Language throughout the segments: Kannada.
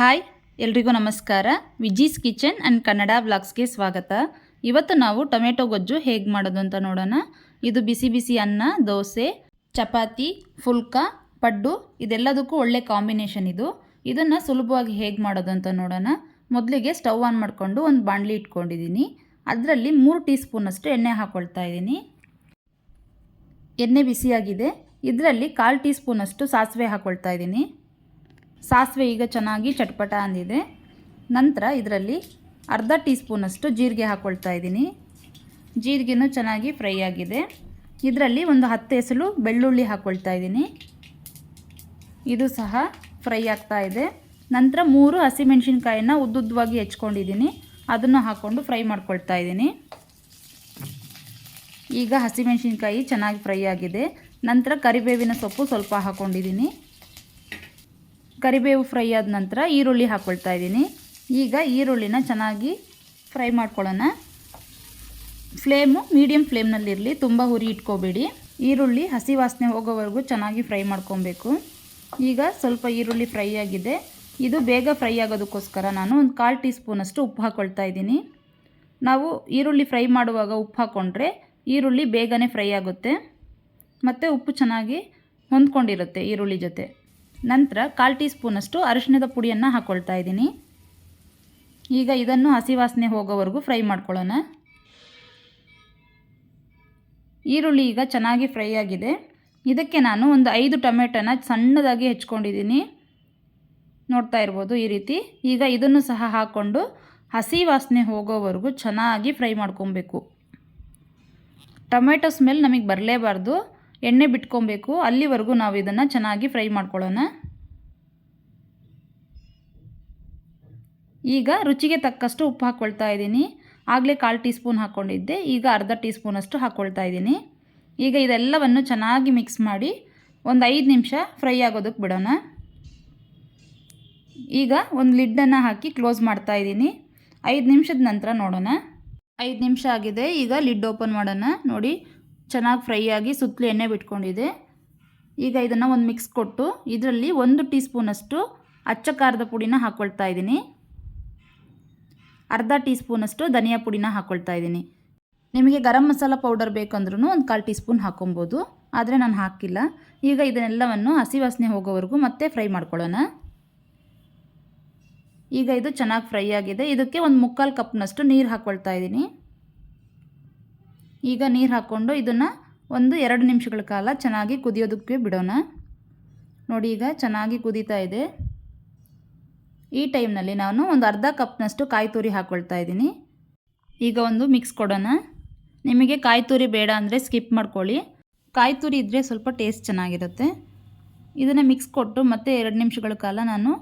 ಹಾಯ್, ಎಲ್ರಿಗೂ ನಮಸ್ಕಾರ. ವಿಜೀಸ್ ಕಿಚನ್ ಆ್ಯಂಡ್ ಕನ್ನಡ ಬ್ಲಾಗ್ಸ್ಗೆ ಸ್ವಾಗತ. ಇವತ್ತು ನಾವು ಟೊಮೆಟೊ ಗೊಜ್ಜು ಹೇಗೆ ಮಾಡೋದು ಅಂತ ನೋಡೋಣ. ಇದು ಬಿಸಿ ಬಿಸಿ ಅನ್ನ, ದೋಸೆ, ಚಪಾತಿ, ಫುಲ್ಕ, ಪಡ್ಡು, ಇದೆಲ್ಲದಕ್ಕೂ ಒಳ್ಳೆ ಕಾಂಬಿನೇಷನ್ ಇದು. ಇದನ್ನು ಸುಲಭವಾಗಿ ಹೇಗೆ ಮಾಡೋದು ಅಂತ ನೋಡೋಣ. ಮೊದಲಿಗೆ ಸ್ಟವ್ ಆನ್ ಮಾಡಿಕೊಂಡು ಒಂದು ಬಾಣಲಿ ಇಟ್ಕೊಂಡಿದ್ದೀನಿ ಅದರಲ್ಲಿ ಮೂರು ಟೀ ಸ್ಪೂನಷ್ಟು ಎಣ್ಣೆ ಹಾಕ್ಕೊಳ್ತಾ ಇದ್ದೀನಿ. ಎಣ್ಣೆ ಬಿಸಿಯಾಗಿದೆ. ಇದರಲ್ಲಿ ಕಾಲು ಟೀ ಸ್ಪೂನಷ್ಟು ಸಾಸಿವೆ ಹಾಕ್ಕೊಳ್ತಾ ಇದ್ದೀನಿ. ಸಾಸಿವೆ ಈಗ ಚೆನ್ನಾಗಿ ಚಟ್ಪಟ ಅಂದಿದೆ. ನಂತರ ಇದರಲ್ಲಿ ಅರ್ಧ ಟೀ ಸ್ಪೂನಷ್ಟು ಜೀರಿಗೆ ಹಾಕ್ಕೊಳ್ತಾ ಇದ್ದೀನಿ. ಜೀರಿಗೆನೂ ಚೆನ್ನಾಗಿ ಫ್ರೈ ಆಗಿದೆ. ಇದರಲ್ಲಿ ಒಂದು ಹತ್ತು ಹೆಸಲು ಬೆಳ್ಳುಳ್ಳಿ ಹಾಕ್ಕೊಳ್ತಾ ಇದ್ದೀನಿ. ಇದು ಸಹ ಫ್ರೈ ಆಗ್ತಾ ಇದೆ. ನಂತರ ಮೂರು ಹಸಿಮೆಣಸಿನ್ಕಾಯಿನ ಉದ್ದುದ್ದವಾಗಿ ಹೆಚ್ಕೊಂಡಿದ್ದೀನಿ. ಅದನ್ನು ಹಾಕ್ಕೊಂಡು ಫ್ರೈ ಮಾಡ್ಕೊಳ್ತಾ ಇದ್ದೀನಿ. ಈಗ ಹಸಿಮೆಣಸಿನ್ಕಾಯಿ ಚೆನ್ನಾಗಿ ಫ್ರೈ ಆಗಿದೆ. ನಂತರ ಕರಿಬೇವಿನ ಸೊಪ್ಪು ಸ್ವಲ್ಪ ಹಾಕ್ಕೊಂಡಿದ್ದೀನಿ ಕರಿಬೇವು ಫ್ರೈ ಆದ ನಂತರ ಈರುಳ್ಳಿ ಹಾಕ್ಕೊಳ್ತಾ ಇದ್ದೀನಿ. ಈಗ ಈರುಳ್ಳಿನ ಚೆನ್ನಾಗಿ ಫ್ರೈ ಮಾಡ್ಕೊಳ್ಳೋಣ. ಫ್ಲೇಮು ಮೀಡಿಯಮ್ ಫ್ಲೇಮ್ನಲ್ಲಿರಲಿ, ತುಂಬ ಹುರಿ ಇಟ್ಕೋಬೇಡಿ. ಈರುಳ್ಳಿ ಹಸಿ ವಾಸನೆ ಹೋಗೋವರೆಗೂ ಚೆನ್ನಾಗಿ ಫ್ರೈ ಮಾಡ್ಕೊಬೇಕು. ಈಗ ಸ್ವಲ್ಪ ಈರುಳ್ಳಿ ಫ್ರೈ ಆಗಿದೆ. ಇದು ಬೇಗ ಫ್ರೈ ಆಗೋದಕ್ಕೋಸ್ಕರ ನಾನು ಒಂದು ಕಾಲು ಟೀ ಸ್ಪೂನಷ್ಟು ಉಪ್ಪು ಹಾಕ್ಕೊಳ್ತಾ ಇದ್ದೀನಿ. ನಾವು ಈರುಳ್ಳಿ ಫ್ರೈ ಮಾಡುವಾಗ ಉಪ್ಪು ಹಾಕ್ಕೊಂಡ್ರೆ ಈರುಳ್ಳಿ ಬೇಗನೆ ಫ್ರೈ ಆಗುತ್ತೆ. ಮತ್ತು ಉಪ್ಪು ಚೆನ್ನಾಗಿ ಹೊಂದ್ಕೊಂಡಿರುತ್ತೆ ಈರುಳ್ಳಿ ಜೊತೆ. ನಂತರ ಕಾಲು ಟೀ ಸ್ಪೂನಷ್ಟು ಅರಿಶಿಣದ ಪುಡಿಯನ್ನು ಹಾಕ್ಕೊಳ್ತಾ ಇದ್ದೀನಿ. ಈಗ ಇದನ್ನು ಹಸಿ ವಾಸನೆ ಹೋಗೋವರೆಗೂ ಫ್ರೈ ಮಾಡ್ಕೊಳ್ಳೋಣ. ಈರುಳ್ಳಿ ಈಗ ಚೆನ್ನಾಗಿ ಫ್ರೈ ಆಗಿದೆ. ಇದಕ್ಕೆ ನಾನು ಒಂದು ಐದು ಟೊಮೆಟೊನ ಸಣ್ಣದಾಗಿ ಹೆಚ್ಕೊಂಡಿದ್ದೀನಿ. ನೋಡ್ತಾ ಇರ್ಬೋದು ಈ ರೀತಿ. ಈಗ ಇದನ್ನು ಸಹ ಹಾಕ್ಕೊಂಡು ಹಸಿ ವಾಸನೆ ಹೋಗೋವರೆಗೂ ಚೆನ್ನಾಗಿ ಫ್ರೈ ಮಾಡ್ಕೊಬೇಕು. ಟೊಮೆಟೊ ಸ್ಮೆಲ್ ನಮಗೆ ಬರಲೇಬಾರ್ದು. ಎಣ್ಣೆ ಬಿಟ್ಕೊಬೇಕು. ಅಲ್ಲಿವರೆಗೂ ನಾವು ಇದನ್ನು ಚೆನ್ನಾಗಿ ಫ್ರೈ ಮಾಡ್ಕೊಳ್ಳೋಣ. ಈಗ ರುಚಿಗೆ ತಕ್ಕಷ್ಟು ಉಪ್ಪು ಹಾಕ್ಕೊಳ್ತಾ ಇದ್ದೀನಿ. ಆಗಲೇ ಕಾಲು ಟೀ ಸ್ಪೂನ್ ಹಾಕ್ಕೊಂಡಿದ್ದೆ. ಈಗ ಅರ್ಧ ಟೀ ಸ್ಪೂನಷ್ಟು ಹಾಕ್ಕೊಳ್ತಾ ಇದ್ದೀನಿ. ಈಗ ಇದೆಲ್ಲವನ್ನು ಚೆನ್ನಾಗಿ ಮಿಕ್ಸ್ ಮಾಡಿ ಒಂದು ಐದು ನಿಮಿಷ ಫ್ರೈ ಆಗೋದಕ್ಕೆ ಬಿಡೋಣ. ಈಗ ಒಂದು ಲಿಡ್ಡನ್ನು ಹಾಕಿ ಕ್ಲೋಸ್ ಮಾಡ್ತಾ ಇದ್ದೀನಿ. ಐದು ನಿಮಿಷದ ನಂತರ ನೋಡೋಣ. ಐದು ನಿಮಿಷ ಆಗಿದೆ. ಈಗ ಲಿಡ್ ಓಪನ್ ಮಾಡೋಣ. ನೋಡಿ ಚೆನ್ನಾಗಿ ಫ್ರೈ ಆಗಿ ಸುತ್ತಲೂ ಎಣ್ಣೆ ಬಿಟ್ಕೊಂಡಿದೆ. ಈಗ ಇದನ್ನು ಒಂದು ಮಿಕ್ಸ್ ಕೊಟ್ಟು ಇದರಲ್ಲಿ ಒಂದು ಟೀ ಸ್ಪೂನಷ್ಟು ಅಚ್ಚ ಖಾರದ ಪುಡಿನ ಹಾಕ್ಕೊಳ್ತಾ ಇದ್ದೀನಿ. ಅರ್ಧ ಟೀ ಸ್ಪೂನಷ್ಟು ಧನಿಯಾ ಪುಡಿನ ಹಾಕ್ಕೊಳ್ತಾ ಇದ್ದೀನಿ. ನಿಮಗೆ ಗರಂ ಮಸಾಲ ಪೌಡರ್ ಬೇಕಂದ್ರೂ ಒಂದು ಕಾಲು ಟೀ ಸ್ಪೂನ್ ಹಾಕೊಬೋದು. ಆದರೆ ನಾನು ಹಾಕಿಲ್ಲ. ಈಗ ಇದನ್ನೆಲ್ಲವನ್ನು ಹಸಿ ವಾಸನೆ ಹೋಗೋವರೆಗೂ ಮತ್ತೆ ಫ್ರೈ ಮಾಡ್ಕೊಳ್ಳೋಣ. ಈಗ ಇದು ಚೆನ್ನಾಗಿ ಫ್ರೈ ಆಗಿದೆ. ಇದಕ್ಕೆ ಒಂದು ಮುಕ್ಕಾಲು ಕಪ್ನಷ್ಟು ನೀರು ಹಾಕ್ಕೊಳ್ತಾ ಇದ್ದೀನಿ. ಈಗ ನೀರು ಹಾಕ್ಕೊಂಡು ಇದನ್ನು ಒಂದು ಎರಡು ನಿಮಿಷಗಳ ಕಾಲ ಚೆನ್ನಾಗಿ ಕುದಿಯೋದಕ್ಕೆ ಬಿಡೋಣ. ನೋಡಿ ಈಗ ಚೆನ್ನಾಗಿ ಕುದೀತಾ ಇದೆ. ಈ ಟೈಮ್ನಲ್ಲಿ ನಾನು ಒಂದು ಅರ್ಧ ಕಪ್ನಷ್ಟು ಕಾಯಿ ತುರಿ ಹಾಕ್ಕೊಳ್ತಾ ಇದ್ದೀನಿ. ಈಗ ಒಂದು ಮಿಕ್ಸ್ ಕೊಡೋಣ. ನಿಮಗೆ ಕಾಯಿ ತುರಿ ಬೇಡ ಅಂದರೆ ಸ್ಕಿಪ್ ಮಾಡ್ಕೊಳ್ಳಿ. ಕಾಯಿ ತುರಿ ಇದ್ದರೆ ಸ್ವಲ್ಪ ಟೇಸ್ಟ್ ಚೆನ್ನಾಗಿರುತ್ತೆ. ಇದನ್ನು ಮಿಕ್ಸ್ ಕೊಟ್ಟು ಮತ್ತೆ ಎರಡು ನಿಮಿಷಗಳ ಕಾಲ ನಾನು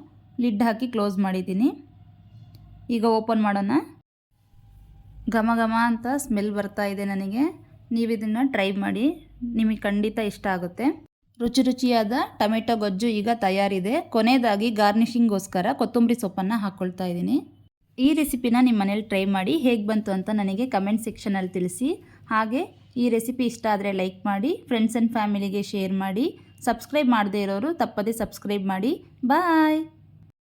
ಲಿಡ್ ಹಾಕಿ ಕ್ಲೋಸ್ ಮಾಡಿದ್ದೀನಿ. ಈಗ ಓಪನ್ ಮಾಡೋಣ. ಘಮ ಘಮ ಅಂತ ಸ್ಮೆಲ್ ಬರ್ತಾ ಇದೆ ನನಗೆ. ನೀವು ಇದನ್ನು ಟ್ರೈ ಮಾಡಿ. ನಿಮಗೆ ಖಂಡಿತ ಇಷ್ಟ ಆಗುತ್ತೆ. ರುಚಿ ರುಚಿಯಾದ ಟೊಮೆಟೊ ಗೊಜ್ಜು ಈಗ ತಯಾರಿದೆ. ಕೊನೆಯದಾಗಿ ಗಾರ್ನಿಷಿಂಗ್ಗೋಸ್ಕರ ಕೊತ್ತಂಬರಿ ಸೊಪ್ಪನ್ನು ಹಾಕ್ಕೊಳ್ತಾ ಇದ್ದೀನಿ. ಈ ರೆಸಿಪಿನ ನಿಮ್ಮ ಮನೇಲಿ ಟ್ರೈ ಮಾಡಿ. ಹೇಗೆ ಬಂತು ಅಂತ ನನಗೆ ಕಮೆಂಟ್ ಸೆಕ್ಷನಲ್ಲಿ ತಿಳಿಸಿ. ಹಾಗೆ ಈ ರೆಸಿಪಿ ಇಷ್ಟ ಆದರೆ ಲೈಕ್ ಮಾಡಿ, ಫ್ರೆಂಡ್ಸ್ ಆ್ಯಂಡ್ ಫ್ಯಾಮಿಲಿಗೆ ಶೇರ್ ಮಾಡಿ. ಸಬ್ಸ್ಕ್ರೈಬ್ ಮಾಡದೇ ಇರೋರು ತಪ್ಪದೇ ಸಬ್ಸ್ಕ್ರೈಬ್ ಮಾಡಿ. ಬಾಯ್!